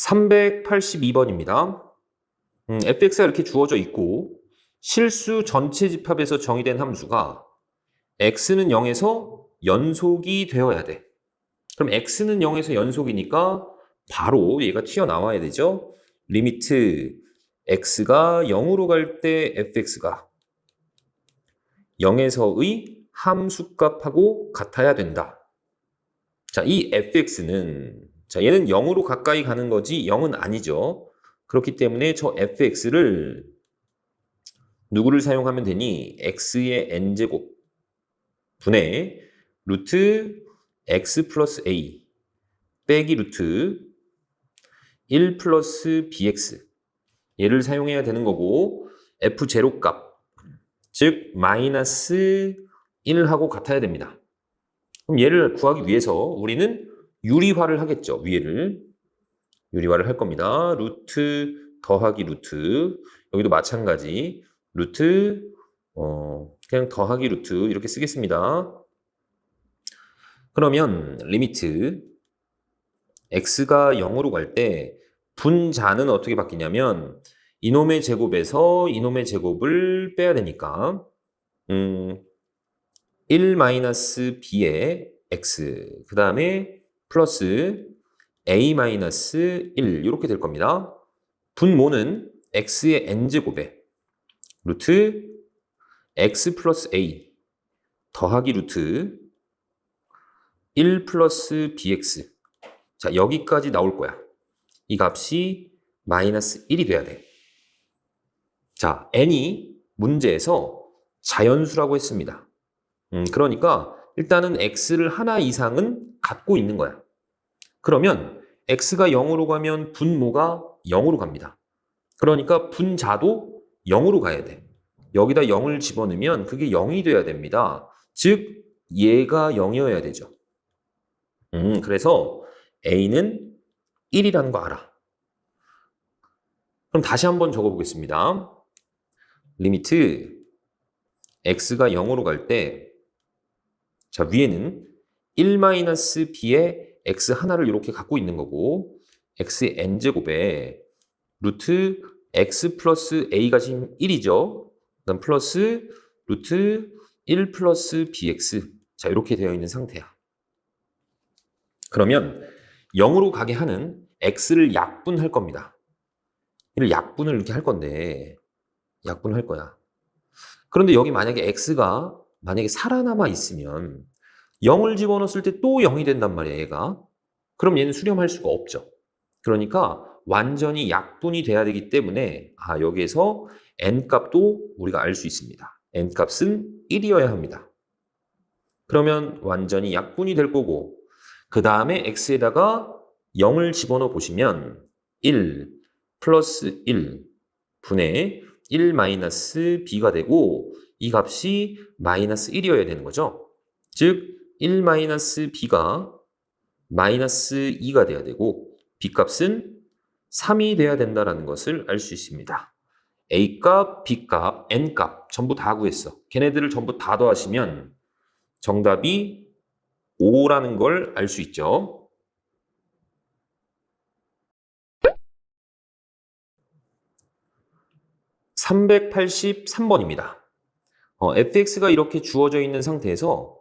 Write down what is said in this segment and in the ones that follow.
382번입니다. 음, fx가 이렇게 주어져 있고 실수 전체 집합에서 정의된 함수가 x는 0에서 연속이 되어야 돼. 그럼 x는 0에서 연속이니까 바로 얘가 튀어나와야 되죠. 리미트 x가 0으로 갈 때 fx가 0에서의 함수값하고 같아야 된다. 자, 이 fx는 자, 얘는 0으로 가까이 가는 거지 0은 아니죠. 그렇기 때문에 저 fx를 누구를 사용하면 되니? x의 n제곱 분의 루트 x 플러스 a 빼기 루트 1 플러스 bx 얘를 사용해야 되는 거고 f 제로 값, 즉 마이너스 1하고 같아야 됩니다. 그럼 얘를 구하기 위해서 우리는 유리화를 하겠죠. 위에를 유리화를 할 겁니다. 루트 더하기 루트 여기도 마찬가지 루트 어 그냥 더하기 루트 이렇게 쓰겠습니다. 그러면 리미트 x가 0으로 갈 때 분자는 어떻게 바뀌냐면 이놈의 제곱에서 이놈의 제곱을 빼야 되니까 음, 1 마이너스 b의 x 그 다음에 플러스 a 마이너스 1 이렇게 될 겁니다. 분모는 x의 n제곱에 루트 x 플러스 a 더하기 루트 1 플러스 bx 자 여기까지 나올 거야. 이 값이 마이너스 1이 돼야 돼. 자 n이 문제에서 자연수라고 했습니다. 음, 그러니까 일단은 x를 하나 이상은 갖고 있는 거야. 그러면 x가 0으로 가면 분모가 0으로 갑니다. 그러니까 분자도 0으로 가야 돼. 여기다 0을 집어넣으면 그게 0이 돼야 됩니다. 즉 얘가 0이어야 되죠. 음, 그래서 a는 1이라는 거 알아. 그럼 다시 한번 적어 보겠습니다. 리미트 x가 0으로 갈 때 자, 위에는 1-b의 x 하나를 이렇게 갖고 있는 거고 x의 n제곱에 루트 x 플러스 a가 지금 1이죠. 그다음 플러스 루트 1 플러스 bx 자 이렇게 되어 있는 상태야. 그러면 0으로 가게 하는 x를 약분할 겁니다. 이를 약분을 이렇게 할 건데 약분할 거야. 그런데 여기 만약에 x가 만약에 살아남아 있으면 0을 집어넣었을 때 또 0이 된단 말이야, 얘가. 그럼 얘는 수렴할 수가 없죠. 그러니까 완전히 약분이 돼야 되기 때문에 아, 여기에서 n 값도 우리가 알 수 있습니다. n 값은 1이어야 합니다. 그러면 완전히 약분이 될 거고 그 다음에 x에다가 0을 집어넣어 보시면 1 플러스 1 분의 1 마이너스 b가 되고 이 값이 마이너스 1이어야 되는 거죠. 즉, 1 마이너스 b가 마이너스 2가 돼야 되고 b 값은 3이 돼야 된다는 것을 알 수 있습니다. a 값, b 값, n 값 전부 다 구했어. 걔네들을 전부 다 더하시면 정답이 5라는 걸 알 수 있죠. (383번입니다) 어, fx가 이렇게 주어져 있는 상태에서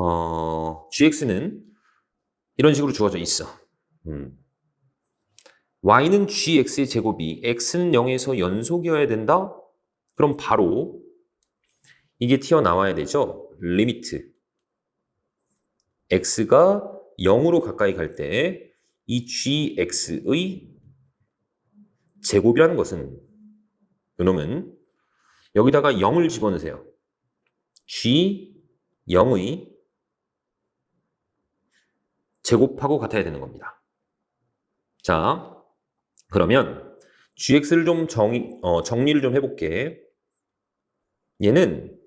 어, gx는 이런 식으로 주어져 있어. 음. y는 gx의 제곱이 x는 0에서 연속이어야 된다? 그럼 바로 이게 튀어나와야 되죠. 리미트 x가 0으로 가까이 갈 때 이 gx의 제곱이라는 것은 이놈은 여기다가 0을 집어넣으세요. g 0의 제곱하고 같아야 되는 겁니다. 자, 그러면 gx를 좀 정의, 어, 정리를 좀 해볼게. 얘는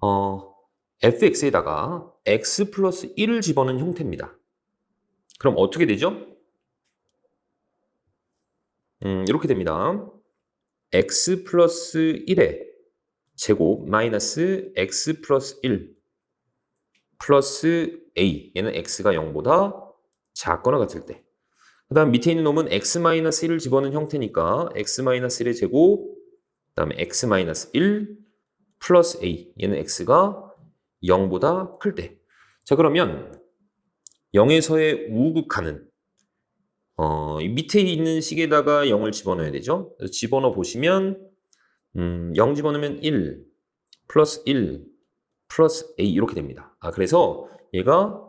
어, fx에다가 x 플러스 1을 집어넣은 형태입니다. 그럼 어떻게 되죠? 음, 이렇게 됩니다. x 플러스 1의 제곱 마이너스 x 플러스 1 플러스 a 얘는 x가 0보다 작거나 같을 때 그 다음 밑에 있는 놈은 x-1을 집어넣은 형태니까 x-1의 제곱, 그 다음에 x-1 플러스 a. 얘는 x가 0보다 클 때. 자, 그러면 0에서의 우극하는 어, 이 밑에 있는 식에다가 0을 집어넣어야 되죠. 집어넣어 보시면 음, 0 집어넣으면 1 플러스 1 플러스 a 이렇게 됩니다. 아, 그래서 얘가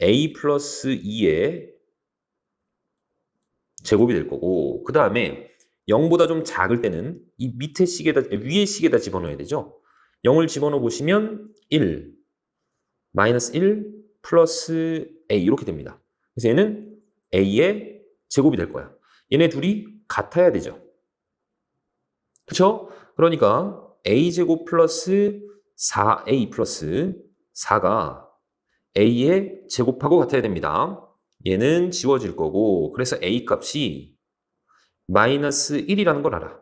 a 플러스 2의 제곱이 될 거고 그 다음에 0보다 좀 작을 때는 이 밑에 식에다 위에 식에다 집어넣어야 되죠. 0을 집어넣어 보시면 1 마이너스 1 플러스 a 이렇게 됩니다. 그래서 얘는 a의 제곱이 될 거야. 얘네 둘이 같아야 되죠. 그렇죠? 그러니까 a 제곱 플러스 4a 플러스 4가 a의 제곱하고 같아야 됩니다. 얘는 지워질 거고 그래서 a 값이 마이너스 1이라는 걸 알아.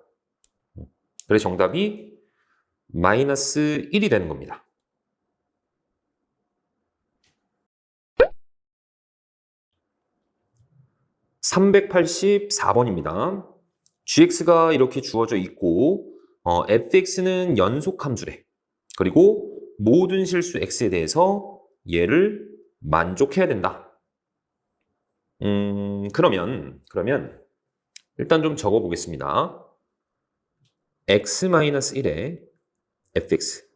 그래서 정답이 마이너스 1이 되는 겁니다. (384번입니다) gx가 이렇게 주어져 있고 어, fx는 연속 함수래. 그리고 모든 실수 x에 대해서 얘를 만족해야 된다. 음, 그러면, 그러면, 일단 좀 적어 보겠습니다. x-1에 fx.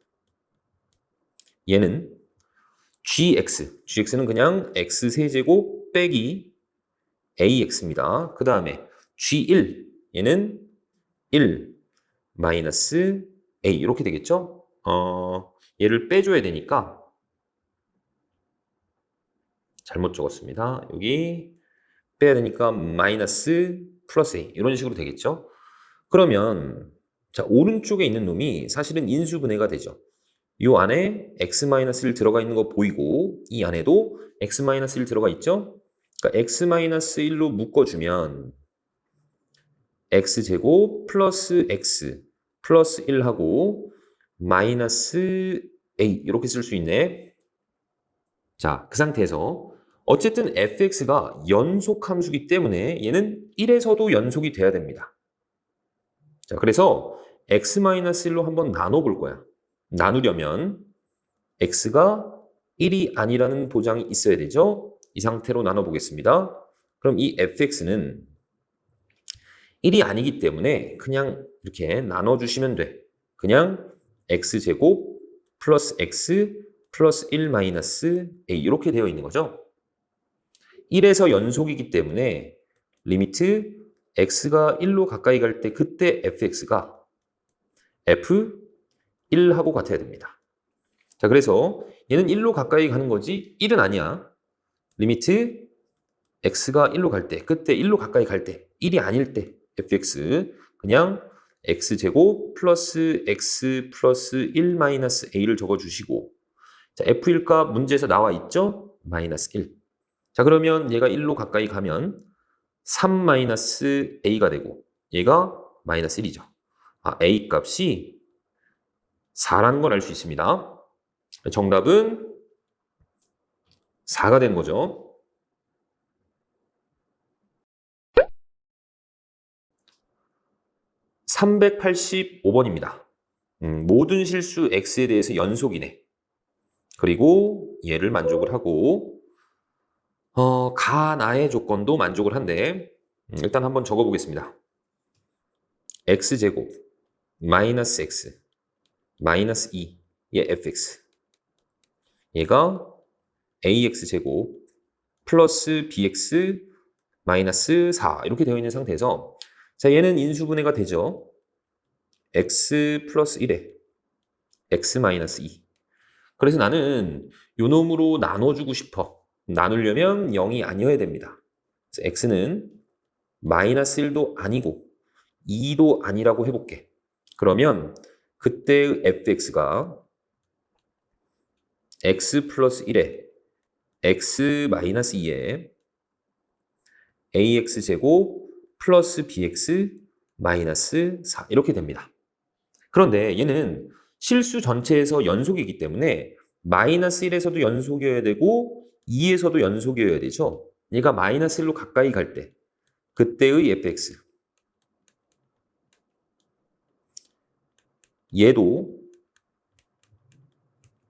얘는 gx. gx는 그냥 x세제곱 빼기 ax입니다. 그 다음에 g1. 얘는 1 마이너스 a. 이렇게 되겠죠? 어, 얘를 빼줘야 되니까 잘못 적었습니다. 여기 빼야 되니까 마이너스 플러스 a 이런 식으로 되겠죠. 그러면 자 오른쪽에 있는 놈이 사실은 인수분해가 되죠. 이 안에 x-1 들어가 있는 거 보이고 이 안에도 x-1 들어가 있죠. 그러니까 x-1로 묶어주면 x제곱 플러스 x 플러스 1하고 마이너스 a 이렇게 쓸 수 있네. 자, 그 상태에서 어쨌든 fx가 연속 함수기 때문에 얘는 1에서도 연속이 돼야 됩니다. 자, 그래서 x-1로 한번 나눠 볼 거야. 나누려면 x가 1이 아니라는 보장이 있어야 되죠? 이 상태로 나눠 보겠습니다. 그럼 이 fx는 1이 아니기 때문에 그냥 이렇게 나눠 주시면 돼. 그냥 x제곱 플러스 x 플러스 1 마이너스 a 이렇게 되어 있는 거죠. 1에서 연속이기 때문에 리미트 x가 1로 가까이 갈 때 그때 fx가 f1하고 같아야 됩니다. 자, 그래서 얘는 1로 가까이 가는 거지 1은 아니야. 리미트 x가 1로 갈 때, 그때 1로 가까이 갈 때, 1이 아닐 때 fx 그냥 x제곱 플러스 x 플러스 1 마이너스 a를 적어주시고 자, f1 값 문제에서 나와 있죠? 마이너스 1. 자, 그러면 얘가 1로 가까이 가면 3 마이너스 a가 되고 얘가 마이너스 1이죠. 아, a 값이 4라는 걸 알 수 있습니다. 정답은 4가 되는 거죠. 385번입니다. 음, 모든 실수 x에 대해서 연속이네. 그리고 얘를 만족을 하고 어, 가 나의 조건도 만족을 한데 음, 일단 한번 적어보겠습니다. x제곱 마이너스 x 마이너스 2 얘 fx 얘가 ax제곱 플러스 bx 마이너스 4 이렇게 되어 있는 상태에서 자 얘는 인수분해가 되죠. x 플러스 1에 x 마이너스 2 그래서 나는 요 놈으로 나눠주고 싶어. 나누려면 0이 아니어야 됩니다. 그래서 x는 마이너스 1도 아니고 2도 아니라고 해볼게. 그러면 그때 fx가 x 플러스 1에 x 마이너스 2에 ax 제곱 플러스 bx 마이너스 4 이렇게 됩니다. 그런데 얘는 실수 전체에서 연속이기 때문에 마이너스 1에서도 연속이어야 되고 2에서도 연속이어야 되죠. 얘가 마이너스 1로 가까이 갈 때 그때의 fx 얘도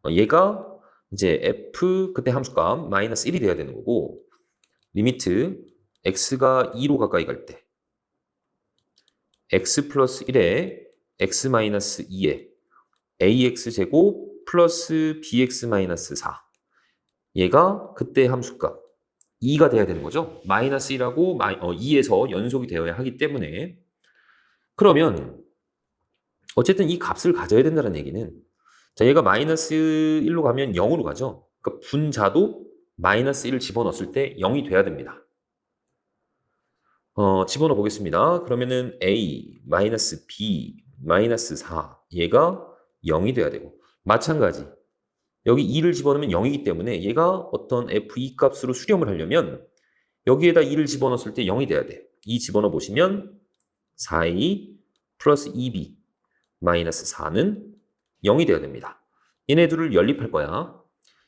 어, 얘가 이제 f 그때 함수값 마이너스 1이 돼야 되는 거고 리미트 x가 2로 가까이 갈 때 x 플러스 1에 x 마이너스 2에 ax 제곱 플러스 bx 마이너스 4 얘가 그때 함수값 2가 돼야 되는 거죠. 마이너스 1하고 2에서 연속이 되어야 하기 때문에 그러면 어쨌든 이 값을 가져야 된다는 얘기는 자 얘가 마이너스 1로 가면 0으로 가죠. 그러니까 분자도 마이너스 1을 집어넣었을 때 0이 돼야 됩니다. 어, 집어넣어 보겠습니다. 그러면은 a 마이너스 b 마이너스 4 얘가 0이 돼야 되고 마찬가지 여기 2를 집어넣으면 0이기 때문에 얘가 어떤 f2 값으로 수렴을 하려면 여기에다 2를 집어넣었을 때 0이 돼야 돼. 2 집어넣어 보시면 4a 플러스 2b 마이너스 4는 0이 돼야 됩니다. 얘네 둘을 연립할 거야.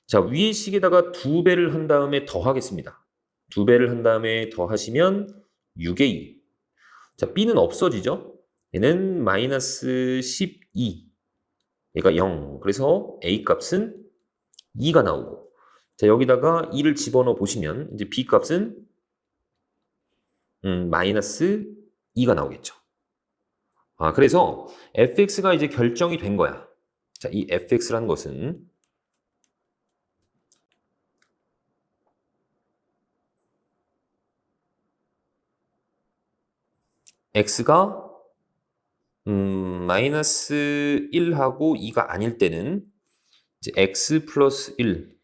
자, 위의 식에다가 두 배를 한 다음에 더하겠습니다. 두 배를 한 다음에 더하시면 6의 2. 자, b는 없어지죠? 얘는 마이너스 12. 얘가 0. 그래서 a 값은 2가 나오고. 자, 여기다가 2를 집어넣어 보시면 이제 b 값은 음, 마이너스 2가 나오겠죠. 아, 그래서 fx가 이제 결정이 된 거야. 자, 이 fx라는 것은 x가 음, 마이너스 1하고 2가 아닐 때는 이제 x 플러스 1,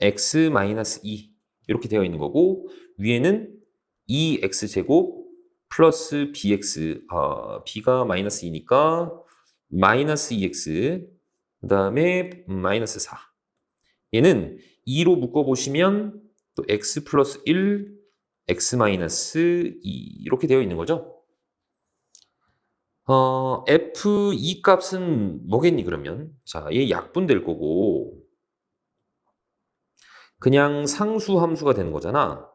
x 마이너스 2 이렇게 되어 있는 거고 위에는 2x 제곱 플러스 bx 아, b가 마이너스 2니까 마이너스 2x 그 다음에 마이너스 4 얘는 2로 묶어보시면 또 x 플러스 1 x 마이너스 2 이렇게 되어 있는 거죠. 어, f2 값은 뭐겠니 그러면? 자, 얘 약분 될 거고 그냥 상수 함수가 되는 거잖아.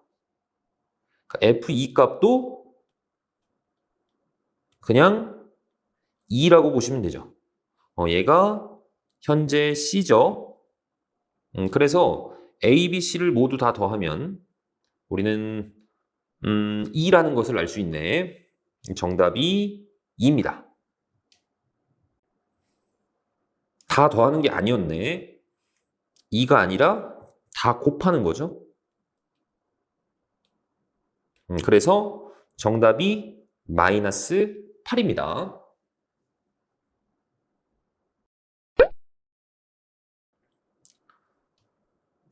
f2 값도 그냥 2라고 보시면 되죠. 어, 얘가 현재 C죠. 음, 그래서 A, B, C를 모두 다 더하면 우리는 음, 2라는 것을 알 수 있네. 정답이 2입니다. 다 더하는 게 아니었네. 2가 아니라 다 곱하는 거죠. 음, 그래서 정답이 마이너스 8입니다.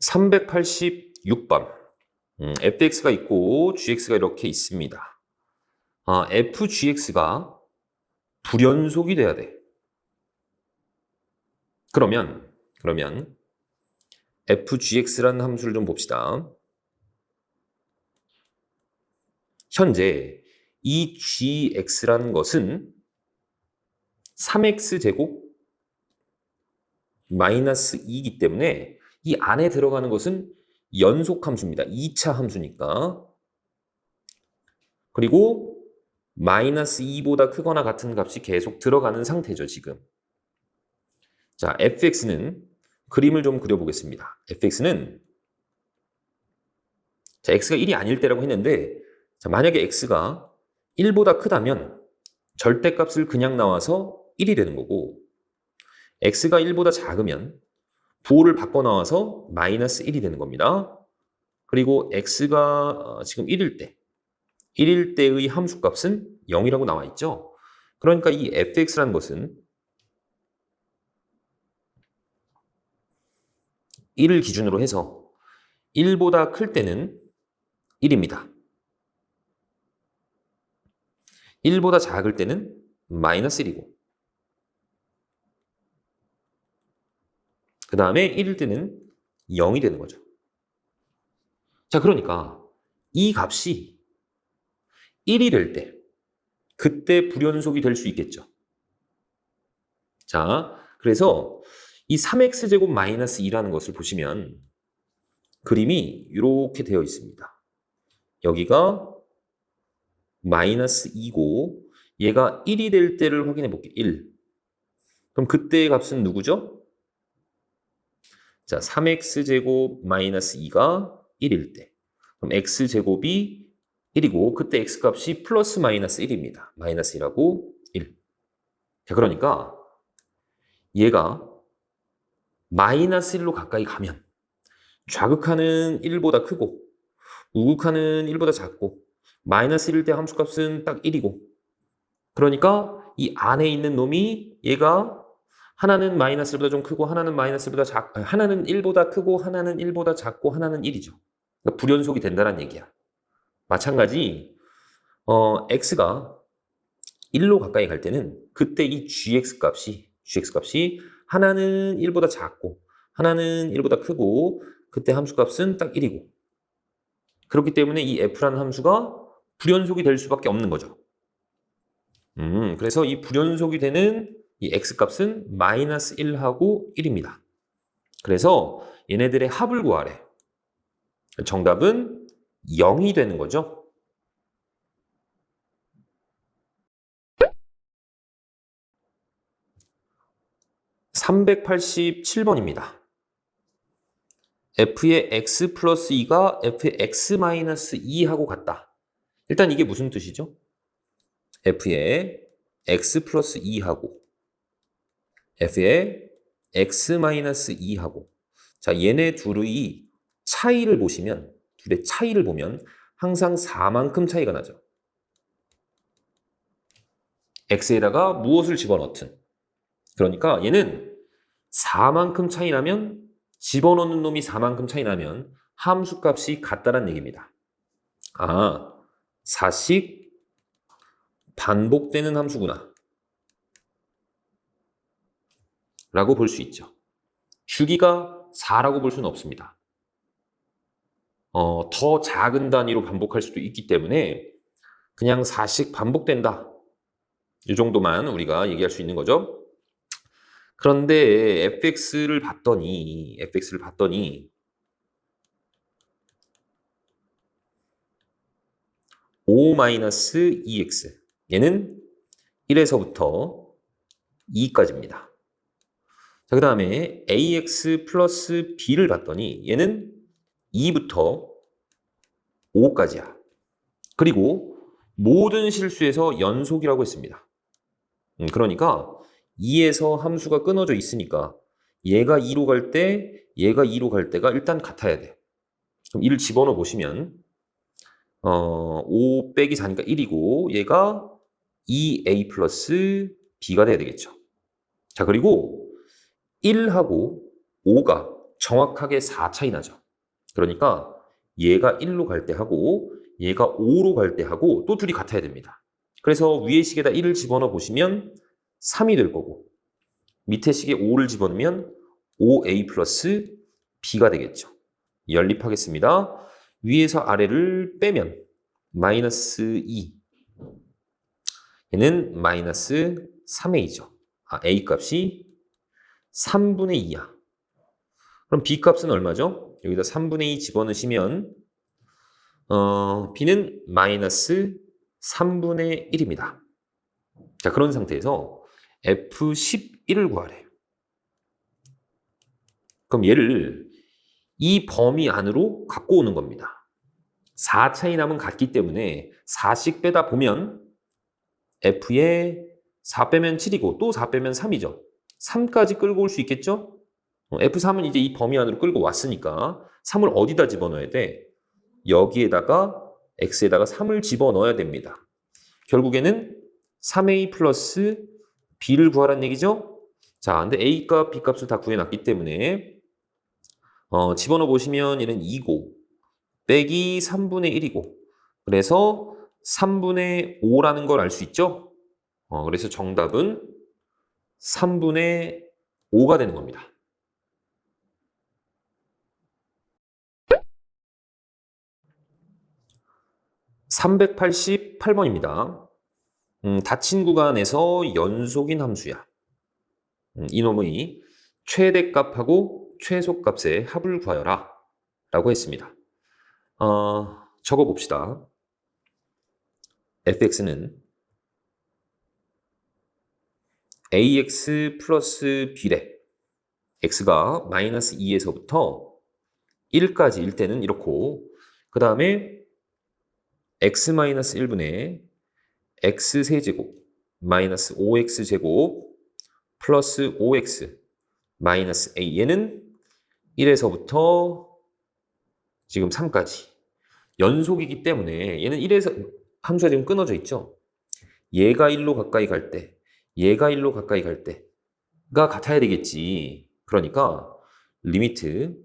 (386번) 음, fx가 있고 gx가 이렇게 있습니다. 아, fgx가 불연속이 돼야 돼. 그러면 그러면 fgx라는 함수를 좀 봅시다. 현재 이 gx라는 것은 3x 제곱 마이너스 2이기 때문에 이 안에 들어가는 것은 연속 함수입니다. 2차 함수니까. 그리고 마이너스 2보다 크거나 같은 값이 계속 들어가는 상태죠, 지금. 자, fx는 그림을 좀 그려보겠습니다. fx는 자, x가 1이 아닐 때라고 했는데 자, 만약에 x가 1보다 크다면 절대값을 그냥 나와서 1이 되는 거고 x가 1보다 작으면 부호를 바꿔 나와서 마이너스 1이 되는 겁니다. 그리고 x가 어, 지금 1일 때 1일 때의 함수값은 0이라고 나와 있죠. 그러니까 이 fx라는 것은 1을 기준으로 해서 1보다 클 때는 1입니다. 1보다 작을 때는 마이너스 1이고 그 다음에 1일 때는 0이 되는 거죠. 자, 그러니까 이 값이 1이 될 때, 그때 불연속이 될 수 있겠죠. 자, 그래서 이 3x제곱 마이너스 2라는 것을 보시면 그림이 이렇게 되어 있습니다. 여기가 마이너스 2고 얘가 1이 될 때를 확인해 볼게요. 1. 그럼 그때의 값은 누구죠? 자, 3x제곱 마이너스 2가 1일 때. 그럼 x제곱이 1이고 그때 x값이 플러스 마이너스 1입니다. 마이너스 1하고 1. 자, 그러니까 얘가 마이너스 1로 가까이 가면 좌극하는 1보다 크고 우극하는 1보다 작고 마이너스 1일 때 함수값은 딱 1이고 그러니까 이 안에 있는 놈이 얘가 하나는 마이너스 1보다 좀 크고 하나는 마이너스 1보다 작 하나는 1보다 크고 하나는 1보다 작고 하나는 1이죠. 그러니까 불연속이 된다는 얘기야. 마찬가지 어 x가 1로 가까이 갈 때는 그때 이 gx 값이 gx 값이 하나는 1보다 작고 하나는 1보다 크고 그때 함수 값은 딱 1이고 그렇기 때문에 이 f라는 함수가 불연속이 될 수밖에 없는 거죠. 음, 그래서 이 불연속이 되는 이 x 값은 마이너스 1하고 1입니다. 그래서 얘네들의 합을 구하래. 정답은 0이 되는 거죠. (387번입니다) f의 x 플러스 2가 f의 x 마이너스 2하고 같다. 일단 이게 무슨 뜻이죠? f의 x 플러스 2하고 f의 x 마이너스 2하고 자 얘네 둘의 차이를 보시면 둘의 차이를 보면 항상 4만큼 차이가 나죠. x에다가 무엇을 집어넣든 그러니까 얘는 4만큼 차이 나면 집어넣는 놈이 4만큼 차이 나면 함수값이 같다는 얘기입니다. 아, 4씩 반복되는 함수구나. 라고 볼 수 있죠. 주기가 4라고 볼 수는 없습니다. 어, 더 작은 단위로 반복할 수도 있기 때문에 그냥 4씩 반복된다. 이 정도만 우리가 얘기할 수 있는 거죠. 그런데 fx를 봤더니 fx를 봤더니 5-2x 얘는 1에서부터 2까지입니다. 자, 그 다음에 ax 플러스 b를 봤더니 얘는 2부터 5까지야. 그리고 모든 실수에서 연속이라고 했습니다. 음, 그러니까 2에서 함수가 끊어져 있으니까 얘가 2로 갈 때, 얘가 2로 갈 때가 일단 같아야 돼. 그럼 1을 집어넣어 보시면 어, 5 빼기 4니까 1이고 얘가 2a 플러스 b가 돼야 되겠죠. 자, 그리고 1하고 5가 정확하게 4 차이 나죠. 그러니까 얘가 1로 갈 때 하고 얘가 5로 갈 때 하고 또 둘이 같아야 됩니다. 그래서 위에 식에다 1을 집어넣어 보시면 3이 될 거고 밑에 식에 5를 집어넣으면 5a 플러스 b가 되겠죠. 연립하겠습니다. 위에서 아래를 빼면 마이너스 2 얘는 마이너스 3a죠. 아, a 값이 3분의 2야. 그럼 b 값은 얼마죠? 여기다 3분의 2 집어넣으시면 어, b는 마이너스 3분의 1입니다. 자 그런 상태에서 F11을 구하래. 그럼 얘를 이 범위 안으로 갖고 오는 겁니다. 4 차이 남은 같기 때문에 4씩 빼다 보면 F에 4 빼면 7이고 또 4 빼면 3이죠. 3까지 끌고 올 수 있겠죠? F3은 이제 이 범위 안으로 끌고 왔으니까 3을 어디다 집어넣어야 돼? 여기에다가 X에다가 3을 집어넣어야 됩니다. 결국에는 3A 플러스 B를 구하라는 얘기죠? 자, 근데 A값, B값을 다 구해놨기 때문에 어, 집어넣어 보시면 얘는 2고 빼기 3분의 1이고 그래서 3분의 5라는 걸 알 수 있죠? 어, 그래서 정답은 3분의 5가 되는 겁니다. (388번입니다) 음, 닫힌 구간에서 연속인 함수야. 음, 이놈의 최대값하고 최소값의 합을 구하여라. 라고 했습니다. 어, 적어 봅시다. fx는 ax 플러스 b래. x가 마이너스 2에서부터 1까지 일 때는 이렇고 그 다음에 x 마이너스 1분의 x 세제곱 마이너스 5x 제곱 플러스 5x 마이너스 a 얘는 1에서부터 지금 3까지 연속이기 때문에 얘는 1에서 함수가 지금 끊어져 있죠. 얘가 1로 가까이 갈 때, 얘가 1로 가까이 갈 때가 같아야 되겠지. 그러니까 리미트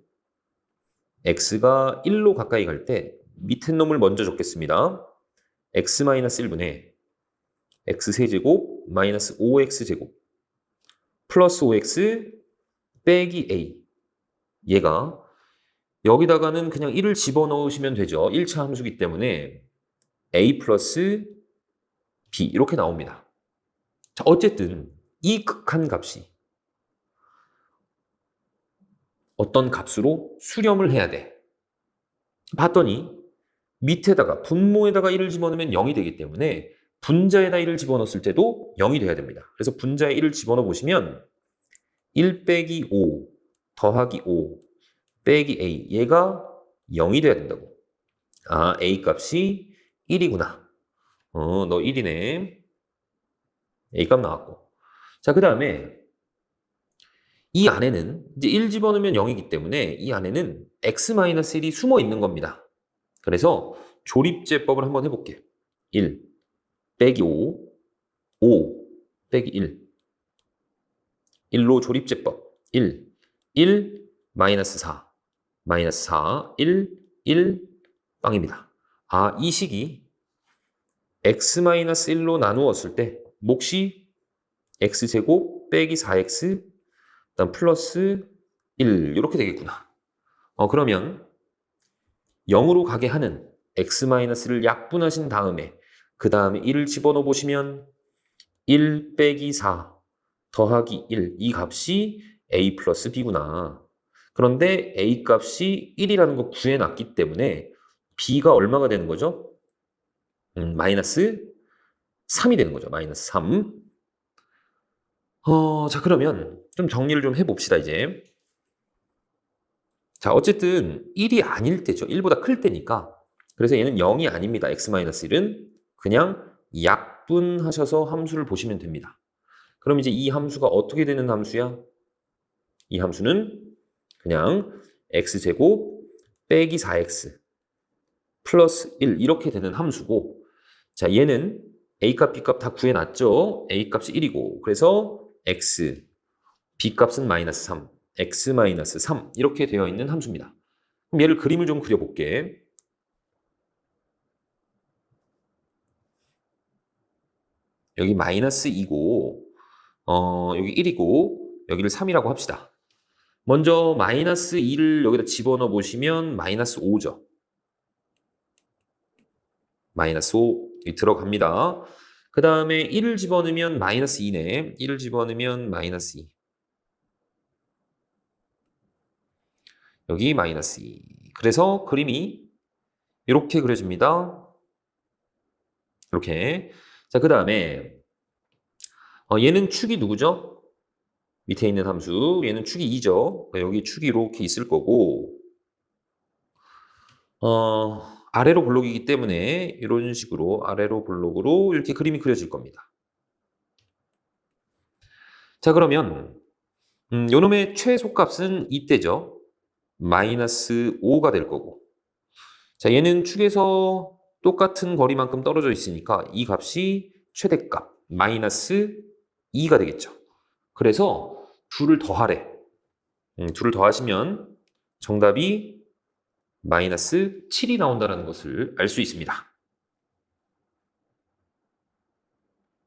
x가 1로 가까이 갈 때 밑에 놈을 먼저 적겠습니다. x-1분의 x세제곱 마이너스 5x제곱 플러스 5x 빼기 a 얘가 여기다가는 그냥 1을 집어넣으시면 되죠. 1차 함수기 때문에 a 플러스 b 이렇게 나옵니다. 자, 어쨌든 이 극한 값이 어떤 값으로 수렴을 해야 돼. 봤더니 밑에다가 분모에다가 1을 집어넣으면 0이 되기 때문에 분자에다 1을 집어넣었을 때도 0이 돼야 됩니다. 그래서 분자에 1을 집어넣어 보시면 1 빼기 5 더하기 5 빼기 a 얘가 0이 돼야 된다고. 아 a 값이 1이구나. 어, 너 1이네. A 값 나왔고. 자, 그 다음에 이 안에는 이제 1 집어넣으면 0이기 때문에 이 안에는 x-1이 숨어 있는 겁니다. 그래서 조립제법을 한번 해볼게. 1 빼기 5, 5 빼기 1. 1로 조립제법. 1, 1 마이너스 4, 마이너스 4, 1, 1 빵입니다. 아, 이 식이 x-1로 나누었을 때 몫이 x제곱 빼기 4x 그다음 플러스 1 이렇게 되겠구나. 어 그러면 0으로 가게 하는 x-를 약분하신 다음에 그 다음에 1을 집어넣어 보시면 1 빼기 4 더하기 1 이 값이 a 플러스 b구나. 그런데 a 값이 1이라는 거 구해놨기 때문에 b가 얼마가 되는 거죠? 음, 마이너스 3이 되는 거죠. 마이너스 3. 어, 자, 그러면 좀 정리를 좀 해봅시다, 이제. 자, 어쨌든 1이 아닐 때죠. 1보다 클 때니까. 그래서 얘는 0이 아닙니다. x-1은 그냥 약분하셔서 함수를 보시면 됩니다. 그럼 이제 이 함수가 어떻게 되는 함수야? 이 함수는 그냥 x제곱 빼기 4x 플러스 1 이렇게 되는 함수고 자 얘는 a값 b값 다 구해놨죠? A값이 1이고. 그래서 x b값은 마이너스 3 x 마이너스 3 이렇게 되어 있는 함수입니다. 그럼 얘를 그림을 좀 그려볼게. 여기 마이너스 2고 어, 여기 1이고 여기를 3이라고 합시다. 먼저 마이너스 2를 여기다 집어넣어 보시면 마이너스 5죠. 마이너스 5 들어갑니다. 그 다음에 1을 집어넣으면 마이너스 2네. 1을 집어넣으면 마이너스 2. 여기 마이너스 2. 그래서 그림이 이렇게 그려집니다. 이렇게. 자, 그 다음에 어, 얘는 축이 누구죠? 밑에 있는 함수. 얘는 축이 2죠. 여기 축이 이렇게 있을 거고 어, 아래로 블록이기 때문에 이런 식으로 아래로 블록으로 이렇게 그림이 그려질 겁니다. 자 그러면 음, 요놈의 최소값은 이때죠. 마이너스 5가 될 거고 자 얘는 축에서 똑같은 거리만큼 떨어져 있으니까 이 값이 최대값 마이너스 2가 되겠죠. 그래서 둘을 더하래. 음, 둘을 더하시면 정답이 마이너스 7이 나온다는 것을 알 수 있습니다.